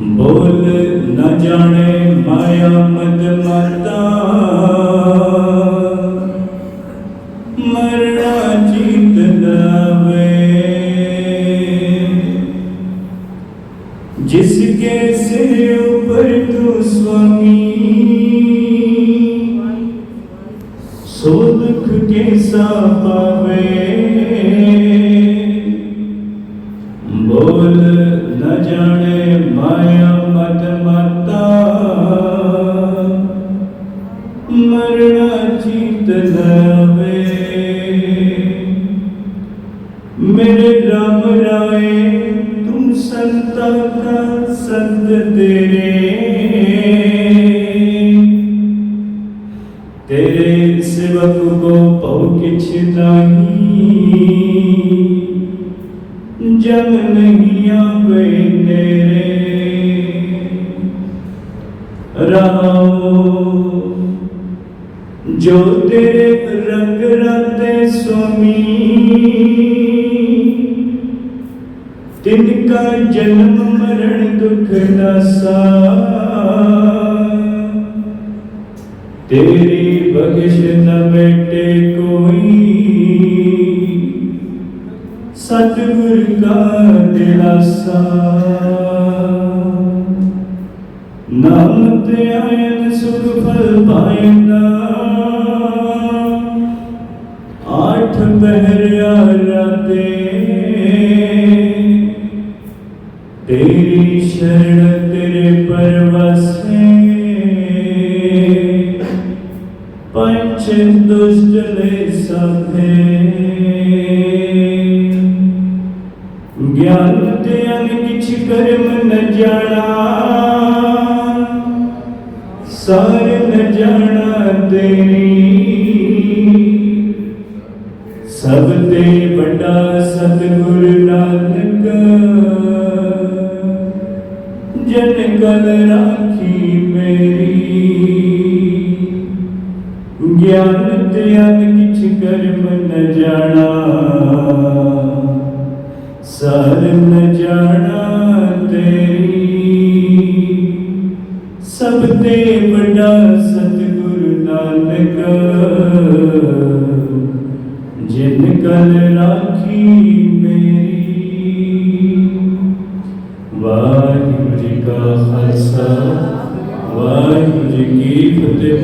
ਬੋਲ ਨ ਜਾਣੇ ਮਾਇਆ ਮਦ ਮਾਤਾ। ਮਰਣਾ ਜੀਤ ਲਾਵੇ ਜਿਸ ਕੇ ਸਿਰ ਉੱਪਰ ਤੂੰ ਸੁਆਮੀ ਸੋ ਦੁਖ ਕੈਸਾ ਪਾਵੇ मेरे राम राय, तुम संता का संत तेरे। तेरे सेवक को बहु किछ जग नहीं आवे तेरे रहो, जो तेरे रंग रंग स्वामी ਤਿਨ ਕਾ ਜਨਮ ਮਰਨ ਦੁਖ ਨਾਸਾ। ਤੇਰੀ ਬਖਸ਼ ਨ ਮਿਟੇ ਕੋਈ। ਸਤਿਗੁਰ ਕਾ ਦਿਲਾਸਾ। ਨਾਮ ਤੇ ਆਇਨ ਸੁਖ ਫਲ ਪਾਇਨਾ ਆਠ ਪਹਿਰਿਆ ਰਾਤੇ। ਸ਼ਰਨ ਤੇਰੇ ਪਰਵਾਸੇ ਪੰਚ ਦੁਸ਼ਟ ਲੈ ਸਾਧੇ ਗਿਆਨ ਤੇ ਅਨ ਕਿਛ ਕਰਮ ਨ ਜਾਣਾ ਸਾਰ ਨ ਜਾਣਾ ਤੇਰੀ ਸਭ ਤੇ ਵੱਡਾ ਸਤਿਗੁਰ ਅਨ ਕਿਛ ਕਰਮ ਨ ਜਾਣਾ। ਸਰ ਨ ਜਾਣਾ ਤੇਰੀ। ਸਭ ਤੇ ਵੱਡਾ ਸਤਿਗੁਰ ਨਾਨਕ, ਜਿਨ ਕਲ ਰਾਖੀ ਮੇਰੀ। ਵਾਹਿਗੁਰੂ ਜੀ ਕਾ ਖਾਲਸਾ, ਵਾਹਿਗੁਰੂ ਜੀ ਕੀ ਫਤਿਹ।